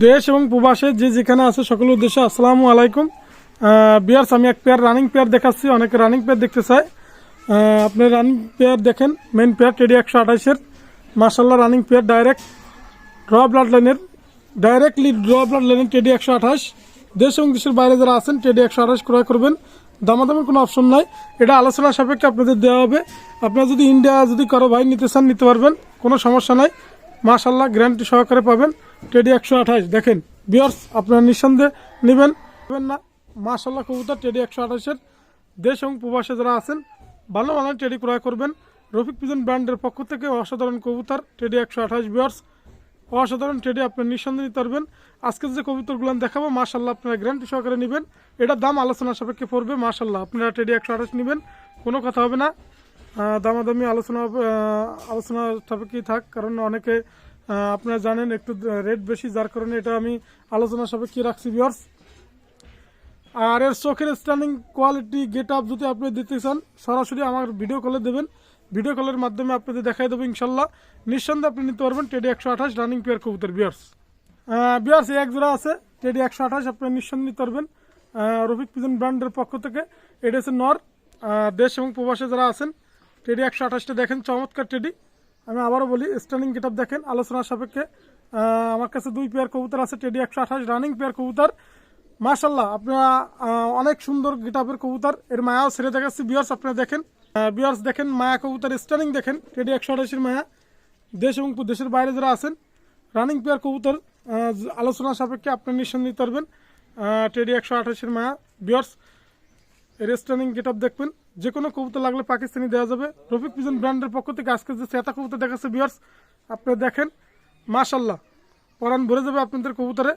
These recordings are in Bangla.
দেশ এবং প্রবাসে যে যেখানে আছে সকল উদ্দেশ্যে আসসালামু আলাইকুম। বিয়ার্স আমি এক পেয়ার রানিং পেয়ার দেখাচ্ছি অনেকে রানিং পেয়ার দেখতে আহ, আপনি রানিং পেয়ার দেখেন মেন পেয়ার টেডি একশো আঠাশের। মার্শাল্লাহ running pair direct draw blood লাইনের ডাইরেক্টলি ড্র ব্লাড লাইনের টেডি একশো আঠাশ। দেশ এবং দেশের বাইরে যারা আছেন টেডি একশো আঠাশ ক্রয় করবেন। দামাদামের কোনো অপশন নাই। এটা আলোচনা সাপেক্ষে আপনাদের দেওয়া হবে। আপনারা যদি ইন্ডিয়া যদি কারও ভাই নিতে চান নিতে পারবেন কোনো সমস্যা নাই। মাশাল্লাহ গ্যারান্টি সহকারে পাবেন। টেডি একশো আঠাশ। দেখেন বিয়ার্স আপনারা নিঃসন্দেহে নেবেন। নেবেন না। মাশাল্লাহ কবুতর টেডি একশো আঠাশের। দেশ এবং প্রবাসে যারা আছেন, ভালো মানের টেডি ক্রয় করবেন। রফিক পিজন ব্র্যান্ডের পক্ষ থেকে অসাধারণ কবুতর টেডি একশো আঠাশ বিয়ার্স অসাধারণ টেডি আপনি নিঃসন্দেহে নিতে পারবেন। আজকে যে কবুতরগুলো দেখাবো মাশাল্লাহ আপনারা গ্যারান্টি সহকারে নেবেন। এটার দাম আলোচনা সাপেক্ষে পড়বে মাশাল্লাহ আপনারা টেডি একশো আঠাশ নেবেন, কোনো কথা হবে না। দামাদামি আলোচনা আলোচনা সাপেক্ষেই থাক, কারণ অনেকে আপনারা জানেন একটু রেট বেশি, যার কারণে এটা আমি আলোচনা সাপেক্ষে রাখছি বিয়ার্স আর এর চোখের স্ট্যান্ডিং কোয়ালিটি গেট আপ যদি আপনি দিতে চান, সরাসরি আমার ভিডিও কলে দেবেন। ভিডিও কলের মাধ্যমে আপনাদের দেখাই দেবো ইনশাল্লাহ। নিঃসন্দেহে আপনি নিতে পারবেন টেডি একশো আঠাশ রানিং পেয়ার কবুতর বিয়ার্স বিয়ার্স এক জোড়া আছে টেডি একশো আঠাশ, আপনি নিঃসন্দেহে নিতে পারবেন। রফিক পিজন ব্র্যান্ডের পক্ষ থেকে। এটা হচ্ছে নর। দেশ এবং প্রবাসে যারা আছেন টেডি একশো আঠাশটা দেখেন, চমৎকার টেডি আমি আবারও বলি স্ট্যান্ডিং গেট দেখেন আলোচনার সাপেক্ষে আমার কাছে দুই পেয়ার কবুতর আছে টেডি একশো আঠাশ রানিং পেয়ার কবুতর। মাশাল্লাহ আপনারা অনেক সুন্দর গিটাপের কবুতর এর মায়াও ছেড়ে দেখাচ্ছি বিয়ার্স আপনারা দেখেন বিয়ার্স দেখেন মায়া কবুতর স্টার্নিং দেখেন টেডি একশো আঠাশের মায়া। দেশ এবং দেশের বাইরে যারা আছেন রানিং পেয়ার কবুতর আহ, আলোচনা সাপেক্ষে আপনার নিঃসন্দেহ নিতে পারবেন টেডি একশো আঠাশের মায়া। বিয়ার্স এর স্টার্নিং গেট দেখবেন। যে কোনো কবুতর লাগলে পাকিস্তানি দেওয়া যাবে। রফিক পিজন ব্র্যান্ডের পক্ষ থেকে আজকে যে চেতা কবুতর দেখাচ্ছে বিয়ার্স আপনারা দেখেন। মাশাল্লাহ পরান ভরে যাবে আপনাদের কবুতরে।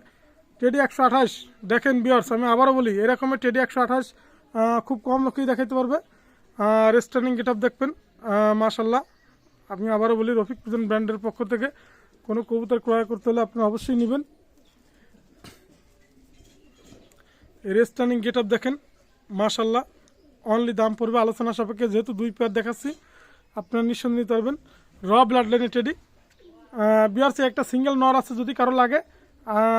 টেডি একশো আঠাশ, দেখেন বিয়ার্স আমি আবারও বলি, এরকমের টেডি একশো আঠাশ খুব কম লোকেই দেখাইতে পারবে। আর স্টার্নিং গেট দেখবেন মাশাল্লাহ আমি আবারও বলি, রফিক পিজন ব্র্যান্ডের পক্ষ থেকে কোনো কবুতর ক্রয় করতে হলে আপনি অবশ্যই নেবেন। এর স্টার্নিং গেট দেখেন মাশাল্লাহ অনলি দাম পড়বে আলোচনা সাপেক্ষে, যেহেতু দুই পেয়ার দেখাচ্ছি, আপনারা নিঃসন্দেহ নিতে পারবেন। র ব্লাড লাইনে টেডি বিআরসি একটা সিঙ্গেল নর আছে, যদি কারও লাগে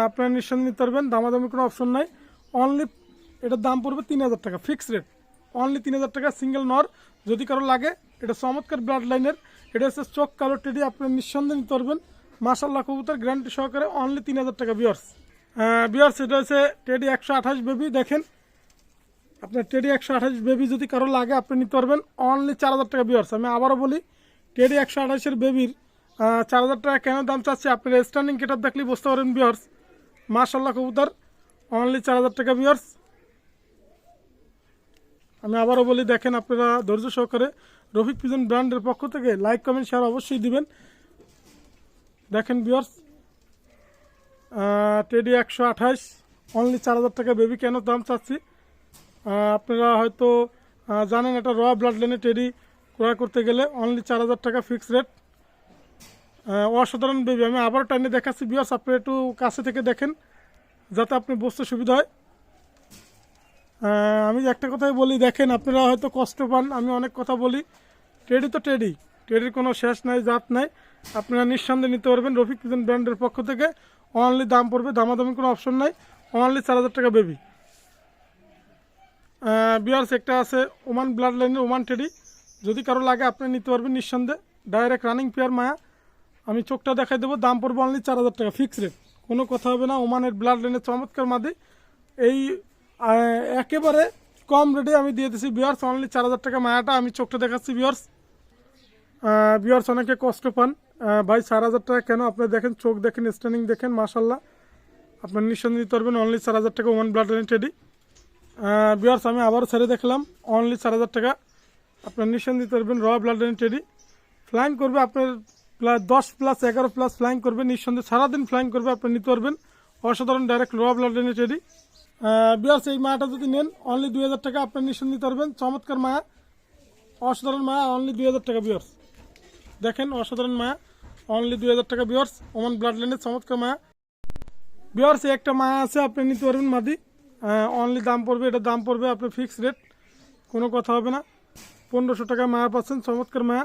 আপনারা নিঃসন্দেহ নিতে পারবেন, দামাদামি কোনো অপশন নাই। অনলি এটার দাম পড়বে তিন হাজার টাকা ফিক্সড রেট অনলি তিন হাজার টাকা সিঙ্গেল নর, যদি কারও লাগে, এটা চমৎকার ব্লাড লাইনের এটা হচ্ছে চোখ কালো টেডি আপনারা নিঃসন্দেহে নিতে পারবেন। মাসাল্লাহ কবুতর গ্যারান্টি সহকারে অনলি তিন হাজার টাকা বিয়ার্স বিয়ার্স এটা হচ্ছে টেডি একশো আঠাশ বেবি দেখেন। আপনার টেডি একশো আঠাশ বেবি যদি কারও লাগে, আপনি নিতে পারবেন। অনলি চার হাজার টাকা বিয়ার্স আমি আবারও বলি টেডি একশো আঠাশের বেবির চার হাজার টাকা কেন দাম চাচ্ছে? আপনার স্ট্যান্ডিং কেটার দেখলেই বুঝতে পারেন বিয়ার্স মার্শাল্লাহ কবুতর। অনলি চার হাজার টাকা বিয়ার্স আমি আবারও বলি, দেখেন আপনারা ধৈর্য সহকারে রফিক পিজন ব্র্যান্ডের পক্ষ থেকে লাইক কমেন্ট শেয়ার অবশ্যই দিবেন। দেখেন বিয়ার্স টেডি একশো আঠাশ। অনলি চার হাজার টাকা বেবি কেন দাম চাচ্ছি? আপনারা হয়তো জানেন এটা র ব্লাড লাইনে টেডি ক্রয় করতে গেলে অনলি চার হাজার টাকা ফিক্স রেট অসাধারণ বেবি আমি আবার টাইনে দেখাচ্ছি বিয়ার্স আপনি একটু কাছে থেকে দেখেন, যাতে আপনি বসতে সুবিধা হয়। আমি একটা কথাই বলি, দেখেন, আপনারা হয়তো কষ্ট পান, আমি অনেক কথা বলি। টেডি তো টেডি টেডির কোনো শেষ নাই, জাত নাই। আপনারা নিঃসন্দেহে নিতে পারবেন রফিক কিচেন ব্র্যান্ডের পক্ষ থেকে। অনলি দাম পড়বে, দামাদামি কোনো অপশন নাই। অনলি চার হাজার টাকা বেবি বিয়ার্স, একটা আছে ওমান ব্লাড লাইনের ওমান টেডি। যদি কারও লাগে, আপনি নিতে পারবেন নিঃসন্দেহে। Direct running pair Maya. আমি চোখটা দেখাই দেবো, দাম পড়বে অনলি চার হাজার টাকা ফিক্স রেট কোনো কথা হবে না, ওমানের ব্লাড লাইনের চমৎকার মাদি। এই একেবারে কম রেটে আমি দিয়ে দিচ্ছি বিয়ার্স অনলি চার হাজার টাকা মায়াটা। আমি চোখটা দেখাচ্ছি বিয়ার্স। বিয়ার্স, অনেকে কষ্ট পান। ভাই, চার হাজার টাকা কেন? আপনি দেখেন, চোখ দেখেন স্ট্যান্ডিং দেখেন মাশাল্লাহ আপনার নিঃসন্দেহ দিতে পারবেন অনলি চার হাজার টাকা Oman blood line teddy. Bears আমি আবারও ছেড়ে দেখলাম। অনলি চার হাজার টাকা। আপনার নিঃসন্দেহ দিতে পারবেন র ব্লাড টেডি ফ্লাইং করবে আপনার প্লাস দশ প্লাস এগারো প্লাস ফ্লাইং করবে। নিঃসন্দেহে সারাদিন ফ্লাইং করবে আপনি নিতে পারবেন। অসাধারণ ডাইরেক্ট র ব্লাড টেডি বিয়ার্স এই মায়াটা যদি নেন অনলি দুই হাজার টাকা আপনার নিঃসন্দেহ দিতে চমৎকার মায়া। অসাধারণ মায়া অনলি দুই হাজার টাকা বিয়ার্স দেখেন, অসাধারণ মায়া। অনলি দুই হাজার টাকা বিয়ার্স ওমান ব্লাড লাইনের চমৎকার মায়া। বিয়ার্স একটা মায়া আছে আপনি নিতে পারবেন মাদি। অনলি দাম পড়বে, এটা দাম পড়বে আপনার ফিক্সড রেট কোনো কথা হবে না। পনেরোশো টাকা মায়া পাচ্ছেন, চমৎকার মায়া।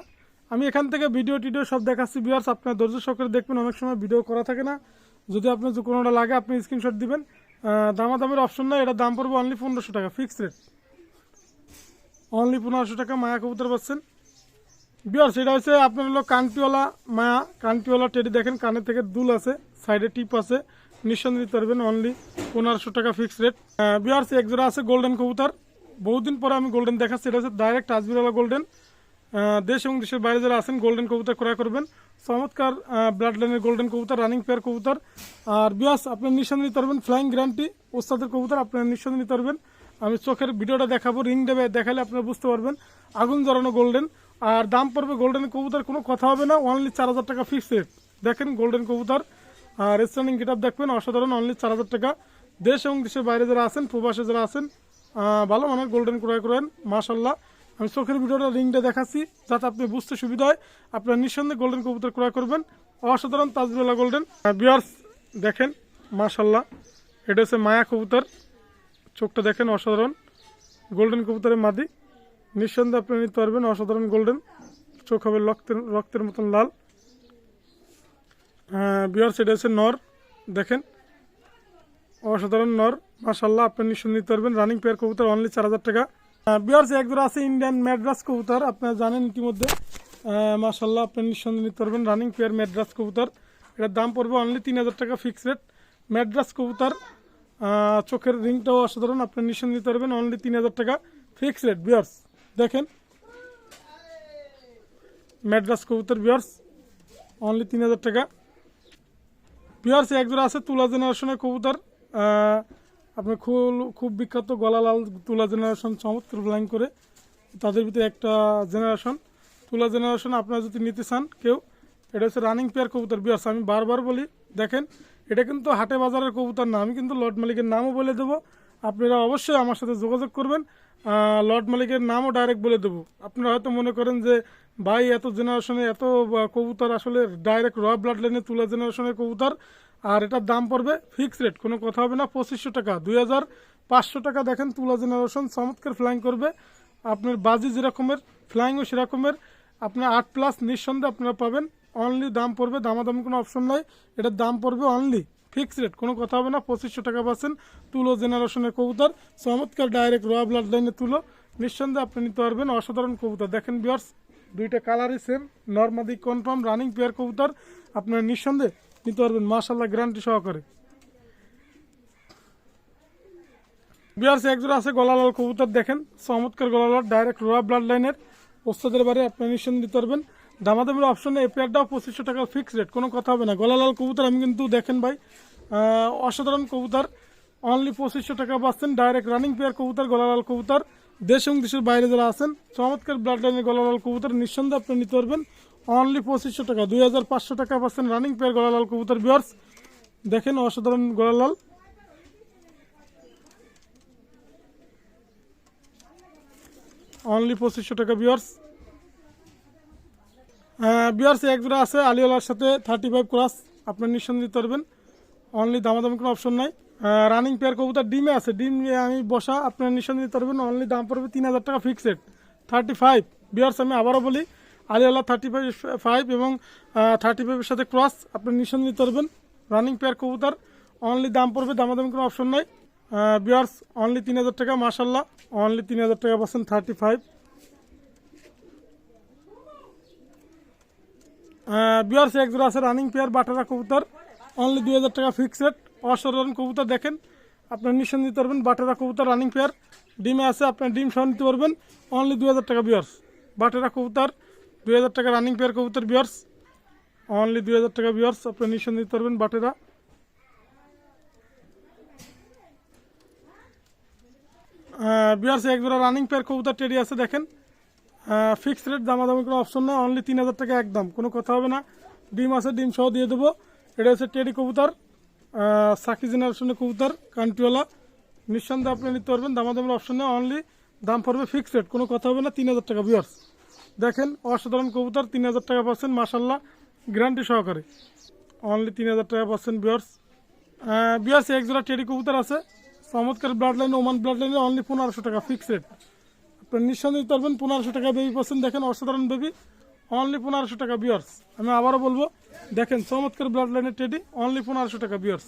আমি এখান থেকে ভিডিও টিডিও সব দেখাচ্ছি বিয়ার্স আপনার ধৈর্য সহকারে দেখবেন, অনেক সময় ভিডিও করা থাকে না। যদি আপনার যে কোনোটা লাগে, আপনি স্ক্রিনশট দিবেন। দামাদামের অপশন না এটা দাম পড়বে অনলি পনেরোশো টাকা ফিক্সড রেট অনলি পনেরোশো টাকা মায়া কবুতর পাচ্ছেন। বিয়ার এটা হচ্ছে আপনার হলো কানটিওয়ালা মায়া। কানটিওয়ালা টেডি দেখেন, কানের থেকে দুল আছে সাইডে টিপ আছে। নিঃসন্দেহ নিতে পারবেন অনলি পনেরোশো টাকা ফিক্স রেট বিয়ার এক জোড়া আছে গোল্ডেন কবুতর বহুদিন পরে আমি গোল্ডেন দেখাচ্ছি, এটা হচ্ছে ডাইরেক্ট আজবিরওয়ালা গোল্ডেন দেশ এবং দেশের বাইরে যারা আছেন গোল্ডেন কবুতর ক্রয় করবেন। চমৎকার ব্লাড লাইনের গোল্ডেন কবুতর রানিং পেয়ার কবুতর আর বিয়াস আপনার নিঃসন্দেহ নিতে পারবেন ফ্লাইং গ্যারান্টি ওস্তাদের কবুতর আপনার নিঃসন্দেহ নিতে পারবেন আমি চোখের ভিডিওটা দেখাবো রিং দেবে, দেখালে আপনারা বুঝতে পারবেন। আগুন জ্বালানো গোল্ডেন আর দাম পড়বে গোল্ডেন কবুতর কোনো কথা হবে না অনলি চার হাজার টাকা ফিক্স রেট দেখেন গোল্ডেন কবুতর আর স্ট্যান্ডিং গেট দেখবেন, অসাধারণ অনলি চার হাজার টাকা। দেশ এবং দেশের বাইরে যারা আছেন, প্রবাসে যারা আছেন ভালো মানের গোল্ডেন ক্রয় করেন মাশাল্লাহ আমি চোখের ভিডিওটা, রিংটা দেখাচ্ছি, যাতে আপনি বুঝতে সুবিধা হয়। আপনার নিঃসন্দেহে গোল্ডেন কবুতর ক্রয় করবেন। অসাধারণ তাজবেলা গোল্ডেন বিয়ার্স দেখেন মাশাল্লাহ এটা হচ্ছে মায়া কবুতর। চোখটা দেখেন, অসাধারণ। গোল্ডেন কবুতরের মাদি। নিঃসন্দেহে আপনি নিতে পারবেন, অসাধারণ গোল্ডেন চোখ হবে রক্তের রক্তের মতন লাল। বিয়ার্স এটা হচ্ছে নর, দেখেন। অসাধারণ নর মাসাল্লাহ আপনি নিঃসন্দেহে নিতে পারবেন। রানিং পেয়ার কবুতর অনলি চার হাজার টাকা। বিয়ার্স এক জোড়া আছে ইন্ডিয়ান ম্যাড্রাস কবুতর, আপনারা জানেন ইতিমধ্যে। মাসাল্লাহ আপনি নিঃসন্দেহে নিতে পারবেন। রানিং পেয়ার ম্যাড্রাস কবুতর। এটার দাম পড়বে অনলি তিন হাজার টাকা ফিক্স রেট ম্যাড্রাস কবুতর চোখের রিংটাও অসাধারণ, আপনি নিঃসন্দেহে নিতে পারবেন। অনলি তিন হাজার টাকা ফিক্স রেট বিয়ার্স দেখেন। ম্যাড্রাস কবুতর বিয়ার্স অনলি তিন হাজার টাকা। বিহার এক জোড়া আছে তুলা জেনারেশনের কবুতর। আহ, আপনার খুব খুব বিখ্যাত গলালাল তুলা জেনারেশন চমৎকার ফ্লাইং করে। তাদের ভিতরে একটা জেনারেশন তুলা জেনারেশন আপনারা যদি নিতে চান কেউ এটা হচ্ছে রানিং পেয়ার কবুতর বিয়ার্স আমি বারবার বলি দেখেন এটা কিন্তু হাটে বাজারের কবুতর না। আমি কিন্তু লর্ড মালিকের নামও বলে দেবো। আপনারা অবশ্যই আমার সাথে যোগাযোগ করবেন। লর্ড মালিকের নামও ডাইরেক্ট বলে দেবো। আপনারা হয়তো মনে করেন যে, ভাই, এত জেনারেশনে এত কবুতর আসলে ডাইরেক্ট র ব্লাড লাইনে তুলা জেনারেশনের কবুতর, আর এটার দাম পড়বে ফিক্স রেট কোনো কথা হবে না, পঁচিশশো টাকা। দুই হাজার পাঁচশো টাকা দেখেন তুলা জেনারেশন চমৎকার ফ্লাইং করবে। আপনার বাজি যেরকমের ফ্লাইংও সেরকমের। আপনার আট প্লাস নিঃসন্দেহে আপনারা পাবেন। অনলি দাম পড়বে, দামাদামি কোনো অপশন নাই। এটার দাম পড়বে অনলি ফিক্স রেট, কোনো কথা হবে না, পঁচিশশো টাকা পাচ্ছেন তুলো জেনারেশনের কবুতর। চমৎকার ডাইরেক্ট রয়া ব্লাড লাইনে তুলো। নিঃসন্দেহে আপনি নিতে পারবেন অসাধারণ কবুতর। দেখেন বিয়ার্স দুইটা কালারই সেম নর্মাদি কনফার্ম রানিং পেয়ার কবুতর। আপনারা নিঃসন্দেহে নিতে পারবেন মাশাল্লাহ গ্যারান্টি সহকারে। বিয়ার্স একজোড়া আছে গলালাল কবুতর, দেখেন। চমৎকার গলালাল ডাইরেক্ট রোয়া ব্লাড লাইনের ওস্তাদের বাড়ি আপনি নিঃসন্দেহে দিতে পারবেন। দামাদামির অপশনে এই পেয়ারটাও পঁচিশশো টাকা ফিক্স রেট কোনো কথা হবে না। গলালাল কবুতর আমি কিন্তু দেখেন ভাই অসাধারণ কবুতর। অনলি পঁচিশশো টাকা পাচ্ছেন ডাইরেক্ট রানিং পেয়ার কবুতর, গলালাল কবুতর। দেশ এবং দেশের বাইরে যারা আছেন, চমৎকার ব্লাড লাইনের গলালাল কবুতর, নিঃসন্দেহে আপনি নিতে পারবেন। অনলি পঁচিশশো টাকা, দুই হাজার পাঁচশো টাকা পাচ্ছেন রানিং পেয়ার গলালাল কবুতর বিয়ার্স দেখেন অসাধারণ গলালাল। অনলি পঁচিশশো টাকা বিয়ার্স বিয়ার্স এক জোড়া আছে আলিওলার সাথে থার্টি ফাইভ ক্লাস আপনার নিঃসন্দেহ দিতে পারবেন অনলি দামাদামি কোনো অপশন নাই। রানিং পেয়ার কবুতর ডিমে আছে, ডিম আমি বসা আপনার নিঃসন্দেহ দিতে পারবেন অনলি দাম পড়বে তিন হাজার টাকা ফিক্সড থার্টি ফাইভ বিয়ার্স আমি আবারও বলি আলিওলা থার্টি ফাইভ ফাইভ এবং থার্টি ফাইভের সাথে ক্রস আপনি নিঃসন্দেহ দিতে পারবেন রানিং পেয়ার কবুতর অনলি দাম পড়বে, দামাদামি কোনো অপশন নাই। বিয়ার্স অনলি তিন হাজার টাকা মাসাল্লাহ অনলি তিন হাজার টাকা পাচ্ছেন থার্টি ফাইভ বিয়ার্স, এক জোড়া আছে রানিং পেয়ার বাটারা কবুতর। অনলি দুই হাজার টাকা ফিক্সড অসাধারণ কবুতর দেখেন। আপনার নিঃসন্দেহ দিতে পারবেন, বাটারা কবুতর রানিং পেয়ার ডিমে আছে, আপনার ডিম সহ নিতে পারবেন। অনলি দুই হাজার টাকা বিয়ার্স। বাটারা কবুতর, দুই হাজার টাকা রানিং পেয়ার কবুতর বিয়ার্স। অনলি দুই হাজার টাকা বিয়ার্স, আপনার নিঃসন্দেহ দিতে পারবেন বাটেরা। বিয়ার্স, এক জোড়া রানিং পেয়ার কবুতর টেডি আছে, দেখেন। ফিক্সড রেট দামাদামি কোনো অপশন না অনলি তিন হাজার টাকা একদম, কোনো কথা হবে না। ডিম আছে, ডিম সহ দিয়ে দেবো। এটা হচ্ছে টেডি কবুতর সাকি জেনারেশনের কবুতর কান্ট্রিওয়ালা নিঃসন্দেহে আপনি নিতে পারবেন, দামাদামের অপশন নেই অনলি দাম পড়বে ফিক্সড রেট কোনো কথা হবে না, তিন হাজার টাকা বিয়ার্স দেখেন, অসাধারণ কবুতর, তিন হাজার টাকা পাচ্ছেন মাসাল্লাহ গ্যারান্টি সহকারে। অনলি তিন হাজার টাকা পাচ্ছেন বিয়ার্স বিয়ার্স এক জোড়া টেডি কবুতর আছে। চমৎকার ব্লাড লাইন ওমান ব্লাড লাইনে অনলি পনেরোশো টাকা ফিক্সড রেট আপনার নিঃসন্দেহে পারবেন। পনেরোশো টাকা বেবি পাচ্ছেন দেখেন অসাধারণ বেবি অনলি পনেরোশো টাকা বিয়ার্স আমি আবারও বলব, দেখেন চমৎকার ব্লাড লাইনের টেডি অনলি পনেরোশো টাকা বিয়ার্স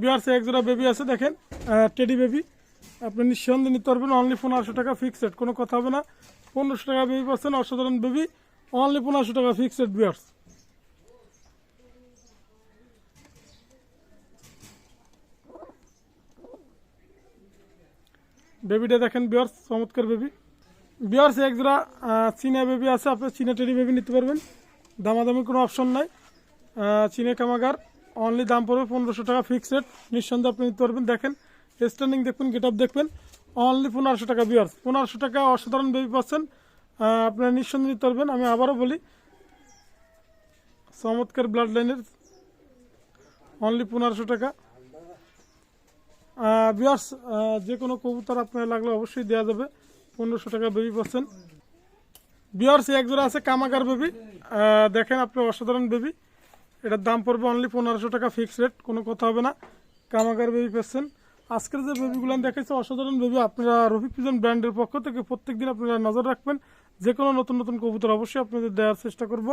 বিয়ার্স এক জোড়া বেবি আছে, দেখেন টেডি বেবি আপনি নিঃসন্দেহে নিতে পারবেন অনলি পনেরোশো টাকা ফিক্সড কোনো কথা হবে না। পনেরোশো টাকা বেবি পাচ্ছেন অসাধারণ বেবি অনলি পনেরোশো টাকা ফিক্সড বিয়ার্স বেবিটা দেখেন, বিয়ার্স, চমৎকার বেবি। বিয়ার্স, এক জোড়া চীনা বেবি আছে আপনি চীনা টেডি বেবি নিতে পারবেন। দামাদামি কোনো অপশন নাই। চীনে কামাগার অনলি দাম পড়বে পনেরোশো টাকা ফিক্সড রেট নিঃসন্দেহে আপনি নিতে পারবেন। দেখেন স্ট্যান্ডিং দেখবেন গেট আপ দেখবেন। অনলি পনেরোশো টাকা, বিয়ার্স। পনেরোশো টাকা অসাধারণ বেবি পাচ্ছেন। আপনারা নিঃসন্দেহে নিতে পারবেন। আমি আবারও বলি, চমৎকার ব্লাড লাইনের অনলি পনেরোশো টাকা। বিয়ার্স যে কোনো কবুতর আপনার লাগলে অবশ্যই দেওয়া যাবে। পনেরোশো টাকা বেবি পাচ্ছেন। বিয়ার্স এক জোড়া আছে কামাকার বেবি দেখেন আপনি অসাধারণ বেবি এটার দাম পড়বে অনলি পনেরোশো টাকা ফিক্স রেট কোনো কথা হবে না। কামাকার বেবি পাচ্ছেন। আজকের যে বেবিগুলো দেখেছে অসাধারণ বেবি আপনারা রফিক পিজন ব্র্যান্ডের পক্ষ থেকে প্রত্যেকদিন আপনারা নজর রাখবেন। যে কোনো নতুন নতুন কবুতর অবশ্যই আপনাদের দেওয়ার চেষ্টা করব।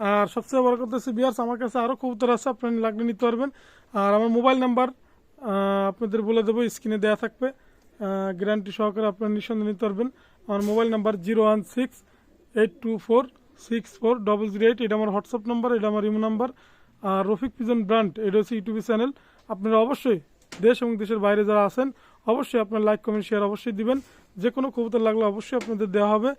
আর সবচেয়ে বড় কথা হচ্ছে বিয়ার্স আমার কাছে আরও কবুতর আছে, আপনারা লাগলে নিতে পারবেন। আর আমার মোবাইল নাম্বার আপনাদের বলে দেবো, স্ক্রিনে দেওয়া থাকবে। গ্যারান্টি সহকারে আপনারা নিঃসন্দেহে নিতে পারবেন। আমার mobile number zero one six eight two four six four double zero eight এটা আমার হোয়াটসঅ্যাপ নাম্বার এটা আমার ইমো নাম্বার আর রফিক পিজন ব্র্যান্ড, এটা হচ্ছে ইউটিউব চ্যানেল। আপনারা অবশ্যই দেশ এবং দেশের বাইরে যারা আছেন, অবশ্যই আপনার লাইক কমেন্ট শেয়ার অবশ্যই দিবেন। যে কোনো কবুতর লাগলে অবশ্যই আপনাদের দেওয়া হবে।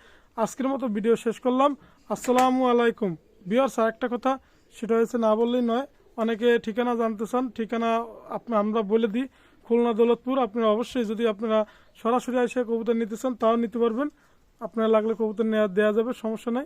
আজকের মতো ভিডিও শেষ করলাম। আসসালামু আলাইকুম। বিয়ার্স আর একটা কথা, সেটা হয়েছে না বললেই নয়। অনেকে ঠিকানা জানতে চান, ঠিকানা আপনি আমরা বলে দিই। খুলনা দৌলতপুর, আপনারা অবশ্যই যদি আপনারা সরাসরি এসে কবুতর নিতে চান, তাও নিতে পারবেন। আপনারা লাগলে কবুতর নেওয়া দেওয়া যাবে, সমস্যা নাই।